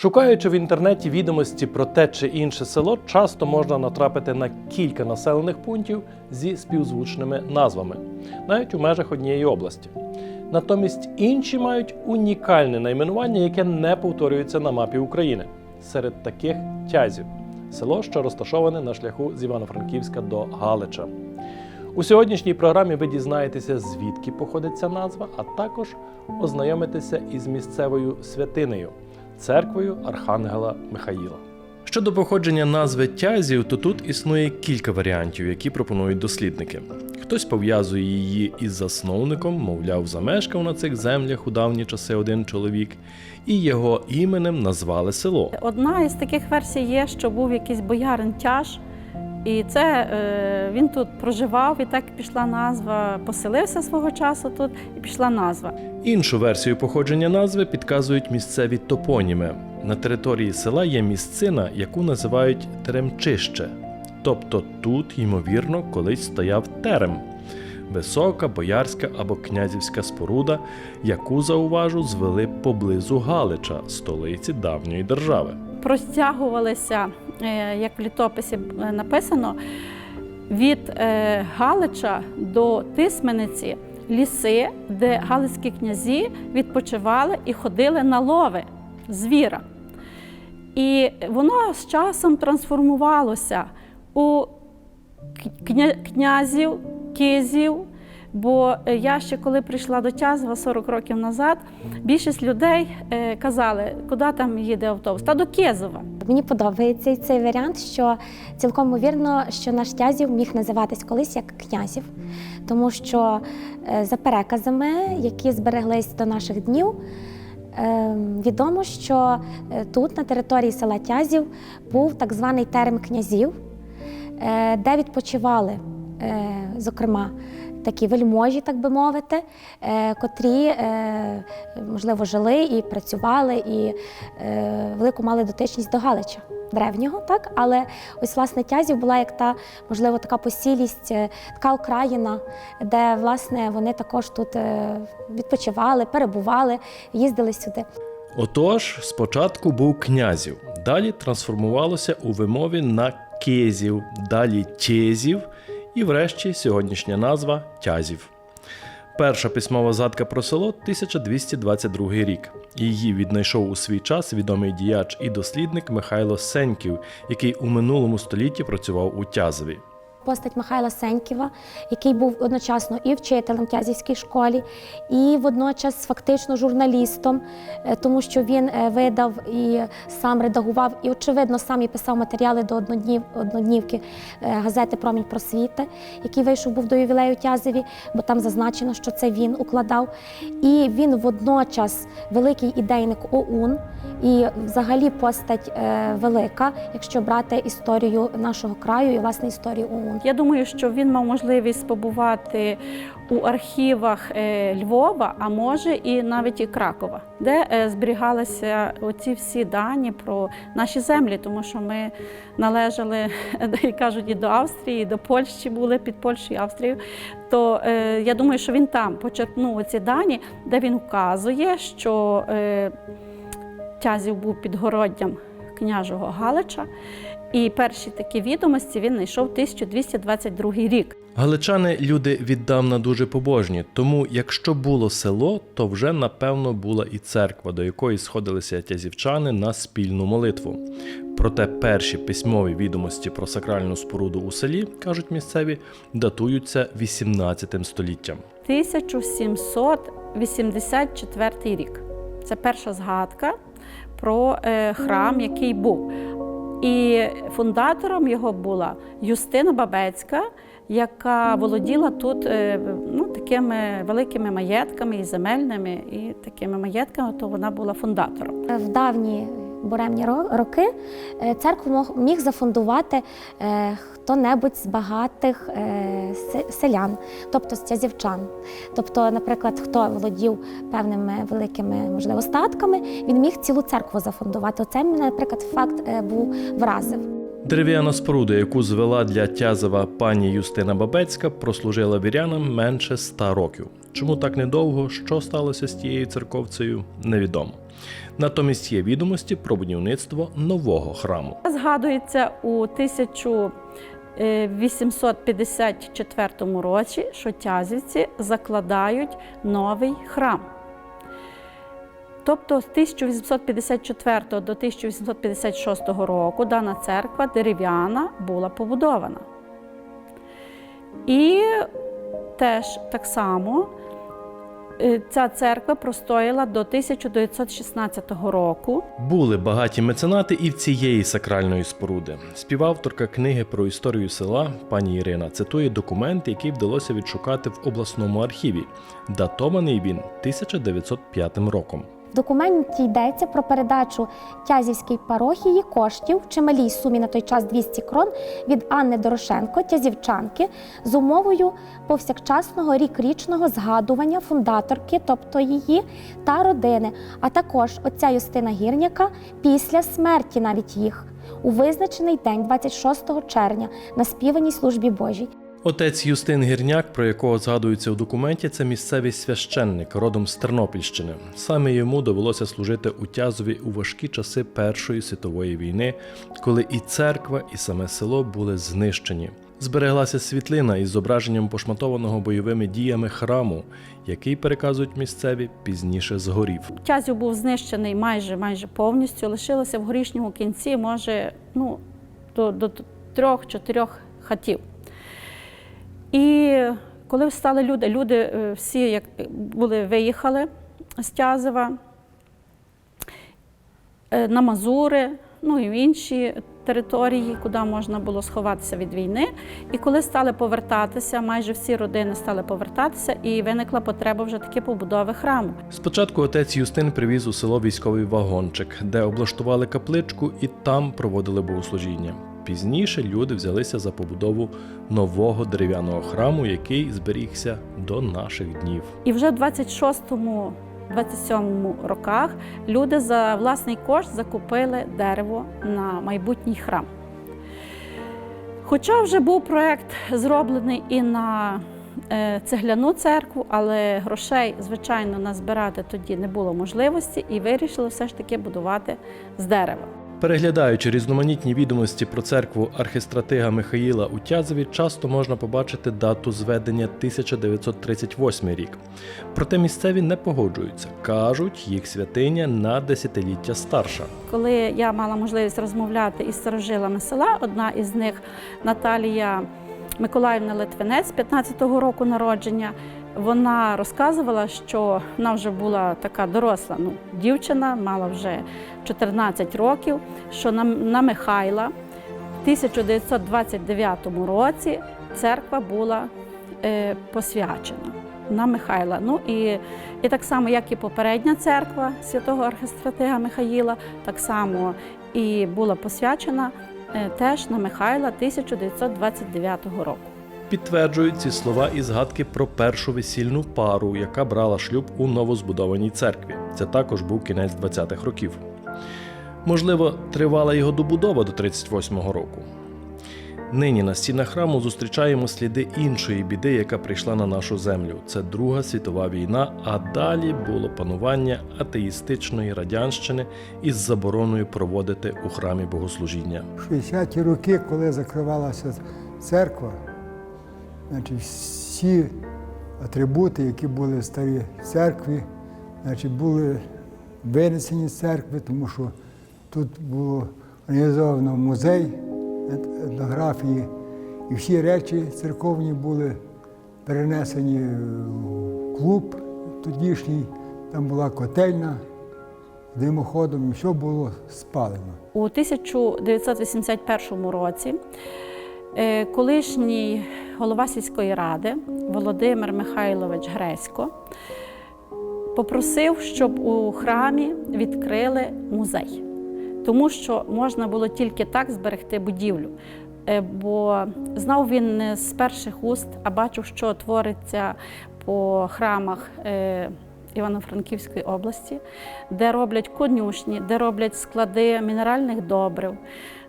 Шукаючи в інтернеті відомості про те чи інше село, часто можна натрапити на кілька населених пунктів зі співзвучними назвами, навіть у межах однієї області. Натомість інші мають унікальне найменування, яке не повторюється на мапі України. Серед таких тязів село, що розташоване на шляху з Івано-Франківська до Галича. У сьогоднішній програмі ви дізнаєтеся, звідки походить ця назва, а також ознайомитеся із місцевою святинею церквою Архангела Михаїла. Щодо походження назви тязів, то тут існує кілька варіантів, які пропонують дослідники. Хтось пов'язує її із засновником, мовляв, замешкав на цих землях у давні часи один чоловік, і його іменем назвали село. Одна із таких версій є, що був якийсь боярин тяж, і це е, він тут проживав, і так пішла назва, поселився свого часу тут, і пішла назва. Іншу версію походження назви підказують місцеві топоніми. На території села є місцина, яку називають Теремчище. Тобто тут, ймовірно, колись стояв терем висока боярська або князівська споруда, яку, зауважу, звели поблизу Галича, столиці давньої держави. Простягувалися, як в літописі е, написано, від е, Галича до Тисмениці ліси, де галицькі князі відпочивали і ходили на лови звіра. І воно з часом трансформувалося у князів, кизів. Бо е, я ще коли прийшла до Тязова 40 років назад, більшість людей е, казали, куди там їде автобус, та до Кизова. Мені подобається цей варіант, що цілком ймовірно, що наш тязів міг називатись колись як князів, тому що е, за переказами, які збереглись до наших днів, е, відомо, що тут, на території села Тязів, був так званий терем князів, де відпочивали, зокрема, такі вельможі, так би мовити, е, котрі, е, можливо, жили і працювали, і е, велику мали дотичність до Галича древнього, так? Але ось власне Тязів була як та, можливо, така посілість, така окраїна, де власне вони також тут відпочивали, перебували, їздили сюди. Отож, спочатку був князів, далі трансформувалося у вимові на кезів, далі тєзів і врешті сьогоднішня назва тязів. Перша письмова згадка про село 1222 рік. Її віднайшов у свій час відомий діяч і дослідник Михайло Сеньків, який у минулому столітті працював у Тязові. Постать Михайла Сеньківа, який був одночасно і вчителем Тязівській школі, і водночас фактично журналістом, е, тому що він е, видав і сам редагував, і, очевидно, сам і писав матеріали до одноднів, одноднівки е, газети Промінь просвіти, який вийшов був до ювілею Тязеві, бо там зазначено, що це він укладав. І він водночас великий ідейник ОУН, і взагалі постать велика, якщо брати історію нашого краю і власне історію ОУН. Я думаю, що він мав можливість побувати у архівах е, Львова, а може і навіть і Кракова, де е, зберігалися оці всі дані про наші землі, тому що ми належали, і кажуть, і до Австрії, і до Польщі були під Польщею і Австрією. То е, я думаю, що він там почерпнув ці дані, де він вказує, що Тязів був підгороддям княжого Галича. І перші такі відомості він знайшов 1222 рік. Галичани люди віддавна дуже побожні, тому якщо було село, то вже напевно була і церква, до якої сходилися тязівчани на спільну молитву. Проте перші письмові відомості про сакральну споруду у селі, кажуть місцеві, датуються 18 століттям. 1784 рік. Це перша згадка про е, храм, який був. І фундатором його була Юстина Бабецька, яка володіла тут е, ну, такими великими маєтками і земельними, і такими маєтками, то вона була фундатором. В давні буремні роки е, церкву міг зафундувати е, хто-небудь з багатих е, селян, тобто з тязівчан. Тобто, наприклад, хто володів певними великими, можливо, статками, він міг цілу церкву зафундувати. Оце мене, наприклад, факт був вразив. Дерев'яна споруда, яку звела для Тязева пані Юстина Бабецька, прослужила вірянам менше ста років. Чому так недовго, що сталося з тією церковцею, невідомо. Натомість є відомості про будівництво нового храму. Згадується у 1854 році, що тязівці закладають новий храм. Тобто з 1854 до 1856 року дана церква дерев'яна була побудована. І теж так само е, ця церква простояла до 1916 року. Були багаті меценати і в цієї сакральної споруди. Співавторка книги про історію села пані Ірина цитує документ, який вдалося відшукати в обласному архіві. Датований він 1905 роком. В документі йдеться про передачу Тязівській парохії коштів в чималій сумі на той час 200 крон від Анни Дорошенко, тязівчанки, з умовою повсякчасного рік-річного згадування фундаторки, тобто її та родини, а також отця Юстина Гірняка після смерті навіть їх у визначений день, 26 червня, на співаній службі Божій. Отець Юстин Гірняк, про якого згадується у документі, це місцевий священник родом з Тернопільщини. Саме йому довелося служити у Тязові у важкі часи Першої світової війни, коли і церква, і саме село були знищені. Збереглася світлина із зображенням пошматованого бойовими діями храму, який переказують місцеві пізніше згорів. Тязів був знищений майже майже повністю. Лишилося в горішньому кінці, може, ну, до, до трьох-чотирьох хатів. І коли встали люди, люди е, всі як були виїхали з Тязева е, на Мазури, ну і в інші території, куди можна було сховатися від війни. І коли стали повертатися, майже всі родини стали повертатися, і виникла потреба вже таки побудови храму. Спочатку отець Юстин привіз у село військовий вагончик, де облаштували капличку і там проводили богослужіння. Пізніше люди взялися за побудову нового дерев'яного храму, який зберігся до наших днів. І вже в 26-му, 27-му роках люди за власний кошт закупили дерево на майбутній храм. Хоча вже був проєкт зроблений і на е, цегляну церкву, але грошей, звичайно, назбирати тоді не було можливості, і вирішили все ж таки будувати з дерева. Переглядаючи різноманітні відомості про церкву архистратига Михаїла у Тязові, часто можна побачити дату зведення 1938 рік. Проте місцеві не погоджуються. кажуть, їх святиня на десятиліття старша. Коли я мала можливість розмовляти із старожилами села, одна із них Наталія Миколаївна Литвинець 15-го року народження. Вона розказувала, що вона вже була така доросла ну, дівчина, мала вже 14 років, що на, на Михайла в 1929 році церква була е, посвячена на Михайла. Ну і, і так само, як і попередня церква святого архистратига Михаїла, так само і була посвячена е, теж на Михайла 1929 року. Підтверджують ці слова і згадки про першу весільну пару, яка брала шлюб у новозбудованій церкві. Це також був кінець 20-х років. Можливо, тривала його добудова до 38-го року. Нині на стінах храму зустрічаємо сліди іншої біди, яка прийшла на нашу землю. Це Друга світова війна, а далі було панування атеїстичної радянщини із забороною проводити у храмі богослужіння. В 60-ті роки, коли закривалася церква, значить, всі атрибути, які були в старій церкві, значить, були винесені з церкви, тому що тут було організовано музей етнографії, і всі речі церковні були перенесені в клуб тодішній, там була котельна димоходом, і все було спалено. У 1981 році колишній голова сільської ради Володимир Михайлович Гресько попросив, щоб у храмі відкрили музей, тому що можна було тільки так зберегти будівлю. Е, Бо знав він не з перших уст, а бачив, що твориться по храмах е, Івано-Франківської області, де роблять конюшні, де роблять склади мінеральних добрив,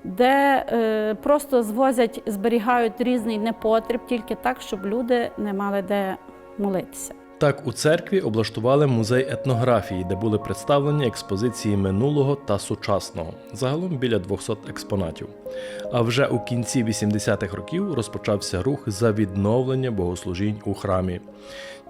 де е, просто звозять, зберігають різний непотріб тільки так, щоб люди не мали де молитися. Так, у церкві облаштували музей етнографії, де були представлені експозиції минулого та сучасного, загалом біля 200 експонатів. А вже у кінці 80-х років розпочався рух за відновлення богослужінь у храмі.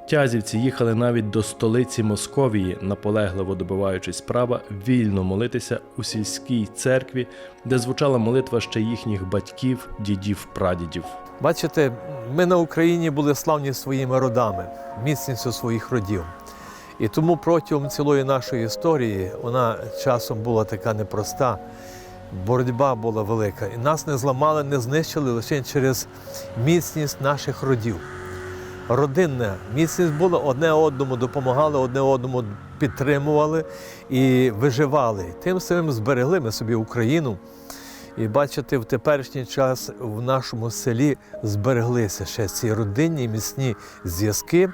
Тязівці їхали навіть до столиці Московії, наполегливо добиваючись права вільно молитися у сільській церкві, де звучала молитва ще їхніх батьків, дідів, прадідів. Бачите, ми на Україні були славні своїми родами, міцністю своїх родів. І тому протягом цілої нашої історії вона часом була така непроста, боротьба була велика. І нас не зламали, не знищили лише через міцність наших родів. Родинна міцність була одне одному, допомагали, одне одному підтримували і виживали. Тим самим зберегли ми собі Україну. І бачите, в теперішній час в нашому селі збереглися ще ці родинні міцні зв'язки,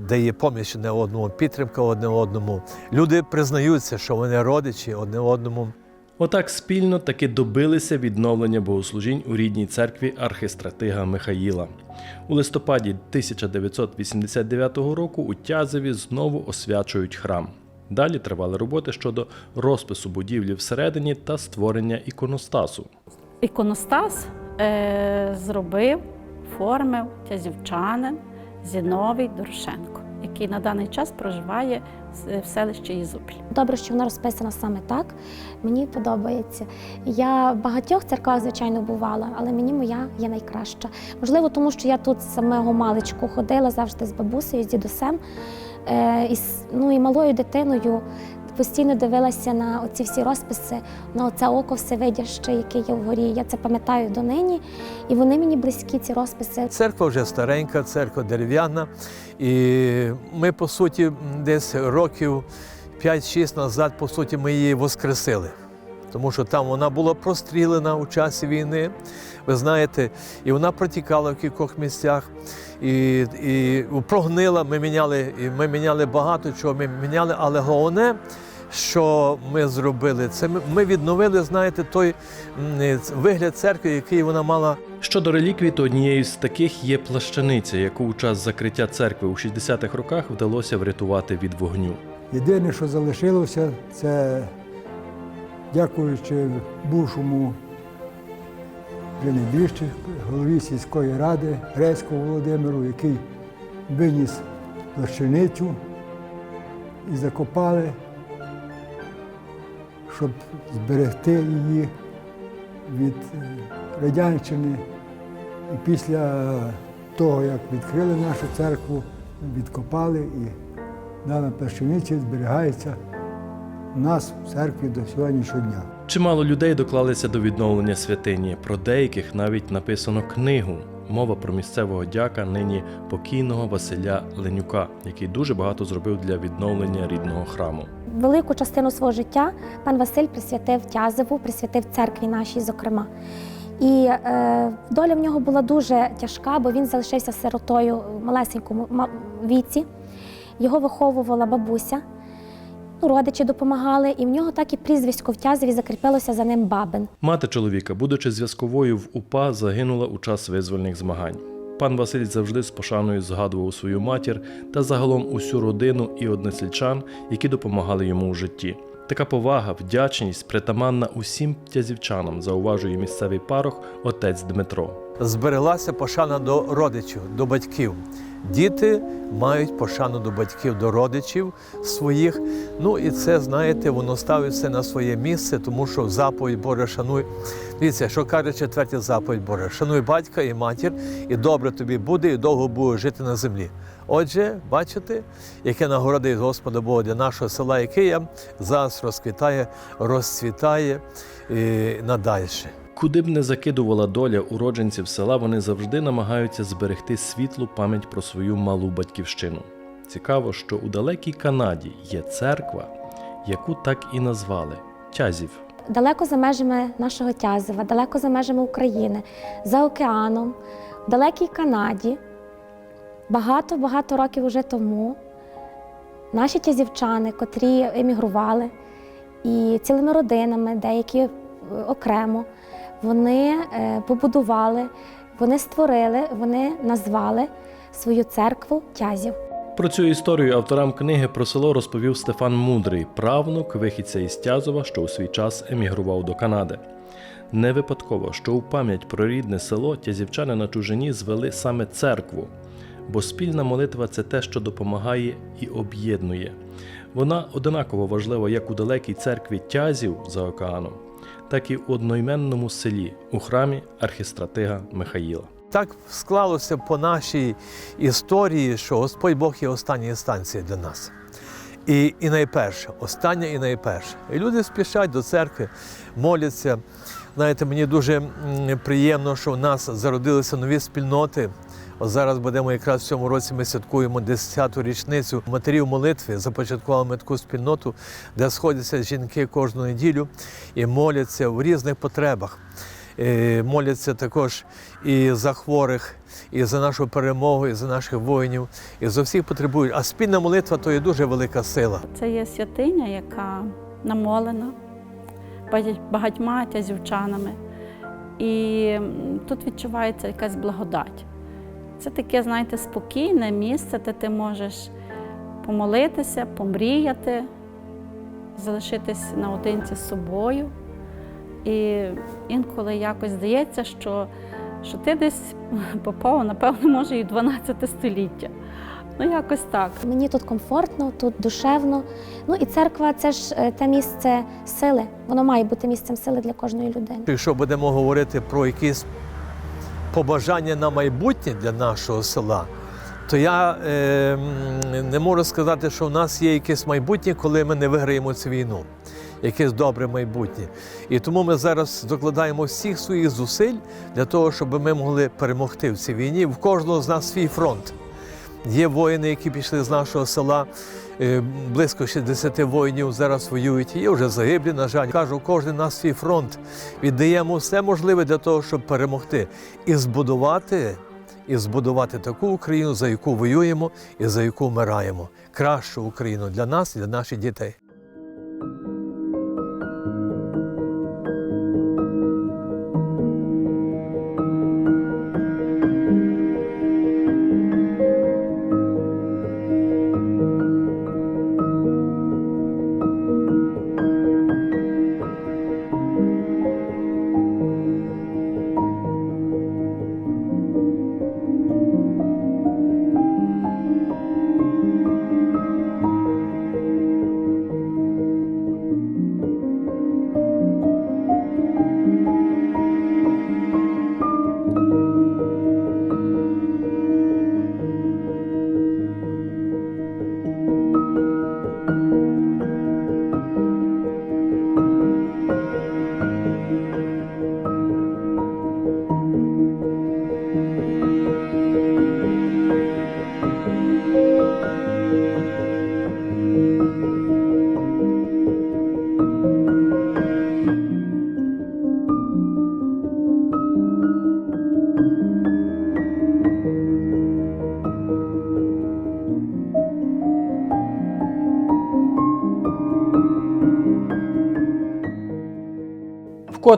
де є поміч одне одному, підтримка одне одному. Люди признаються, що вони родичі одне одному. Отак спільно таки добилися відновлення богослужінь у рідній церкві архистратига Михаїла. У листопаді 1989 року у Тязеві знову освячують храм. Далі тривали роботи щодо розпису будівлі всередині та створення іконостасу. Іконостас е, зробив, формив тязівчанин Зіновій Дорошенко, який на даний час проживає в селищі Ізупіль. Добре, що вона розписана саме так. Мені подобається. Я в багатьох церквах, звичайно, бувала, але мені моя є найкраща. Можливо, тому що я тут з самого маличку ходила завжди з бабусею, з дідусем. Е, і, з- ну, і малою дитиною постійно дивилася на оці всі розписи, на оце око всевидяще, яке є вгорі. Я це пам'ятаю донині, і вони мені близькі, ці розписи. Церква вже старенька, церква дерев'яна. І ми, по суті, десь років 5-6 назад, по суті, ми її воскресили. Тому що там вона була прострілена у часі війни, ви знаєте, і вона протікала в кількох місцях, і, і прогнила. Ми міняли, і ми міняли багато чого. Ми міняли, але головне, що ми зробили, це ми, ми відновили, знаєте, той вигляд церкви, який вона мала Щодо реліквій, то однією з таких є плащаниця, яку у час закриття церкви у 60-х роках вдалося врятувати від вогню. Єдине, що залишилося, це дякуючи бувшому вже голові сільської ради Грецького Володимиру, який виніс плащаницю і закопали, щоб зберегти її від е, радянщини. І після того, як відкрили нашу церкву, відкопали і дана плащаниця зберігається нас в церкві до сьогоднішнього дня. Чимало людей доклалися до відновлення святині. Про деяких навіть написано книгу. Мова про місцевого дяка нині покійного Василя Ленюка, який дуже багато зробив для відновлення рідного храму. Велику частину свого життя пан Василь присвятив Тязеву, присвятив церкві нашій, зокрема. І е, доля в нього була дуже тяжка, бо він залишився сиротою в малесенькому ма- віці. Його виховувала бабуся, ну, родичі допомагали, і в нього так і прізвисько в Тязеві закріпилося за ним Бабин. Мати чоловіка, будучи зв'язковою в УПА, загинула у час визвольних змагань. Пан Василь завжди з пошаною згадував свою матір та загалом усю родину і односельчан, які допомагали йому у житті. Така повага, вдячність притаманна усім тязівчанам, зауважує місцевий парох отець Дмитро. збереглася пошана до родичів, до батьків. Діти мають пошану до батьків, до родичів своїх. Ну і це, знаєте, воно ставиться на своє місце, тому що заповідь Божа шануй. Дивіться, що каже четвертя заповідь Божа. Шануй батька і матір, і добре тобі буде, і довго будеш жити на землі. Отже, бачите, яке нагорода від Господа Бога для нашого села, яке зараз розквітає, розцвітає і надальше. Куди б не закидувала доля уродженців села, вони завжди намагаються зберегти світлу пам'ять про свою малу батьківщину. Цікаво, що у далекій Канаді є церква, яку так і назвали Тязів. далеко за межами нашого Тязева, далеко за межами України, за океаном, в далекій Канаді, багато-багато років уже тому Наші тязівчани, котрі емігрували, і цілими родинами, деякі е, окремо, вони е, побудували, вони створили, вони назвали свою церкву тязів. Про цю історію авторам книги про село розповів Стефан Мудрий, правнук вихідця із Тязова, що у свій час емігрував до Канади. Не випадково, що у пам'ять про рідне село тязівчани на чужині звели саме церкву, бо спільна молитва це те, що допомагає і об'єднує. Вона одинаково важлива як у далекій церкві Тязів за океаном, так і у одноіменному селі у храмі архістратига Михаїла. Так склалося по нашій історії, що Господь Бог є остання інстанція для нас. І, і найперше, остання і найперше. І люди спішать до церкви, моляться. Знаєте, мені дуже приємно, що в нас зародилися нові спільноти. Зараз будемо якраз в цьому році ми святкуємо 10-ту річницю матерів молитви. Започаткували ми таку спільноту, де сходяться жінки кожну неділю і моляться в різних потребах. Е, моляться також і за хворих, і за нашу перемогу, і за наших воїнів, і за всіх потребують. А спільна молитва то є дуже велика сила. Це є святиня, яка намолена багать- багатьма тязівчанами. І тут відчувається якась благодать. Це таке, знаєте, спокійне місце, де ти можеш помолитися, помріяти, залишитись наодинці з собою. І інколи якось здається, що, що ти десь попав, напевно, може, і в 12 століття. Ну, якось так. Мені тут комфортно, тут душевно. Ну і церква це ж е, те місце сили. Воно має бути місцем сили для кожної людини. Якщо будемо говорити про якісь побажання на майбутнє для нашого села, то я е, не можу сказати, що в нас є якесь майбутнє, коли ми не виграємо цю війну. Якесь добре майбутнє. І тому ми зараз докладаємо всіх своїх зусиль для того, щоб ми могли перемогти в цій війні. В кожного з нас свій фронт. Є воїни, які пішли з нашого села. е, Близько 60 воїнів зараз воюють. Є вже загиблі, на жаль. Кажу, кожен на свій фронт. Віддаємо все можливе для того, щоб перемогти і збудувати, і збудувати таку Україну, за яку воюємо і за яку вмираємо. Кращу Україну для нас і для наших дітей.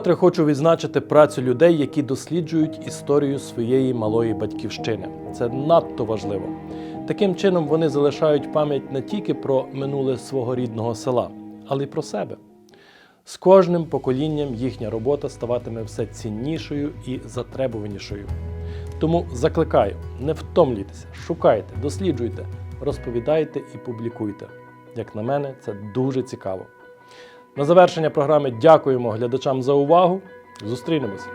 Вкотре хочу відзначити працю людей, які досліджують історію своєї малої батьківщини. Це надто важливо. Таким чином вони залишають пам'ять не тільки про минуле свого рідного села, але й про себе. З кожним поколінням їхня робота ставатиме все ціннішою і затребуванішою. Тому закликаю, не втомлюйтеся, шукайте, досліджуйте, розповідайте і публікуйте. Як на мене, це дуже цікаво. На завершення програми дякуємо глядачам за увагу. Зустрінемось!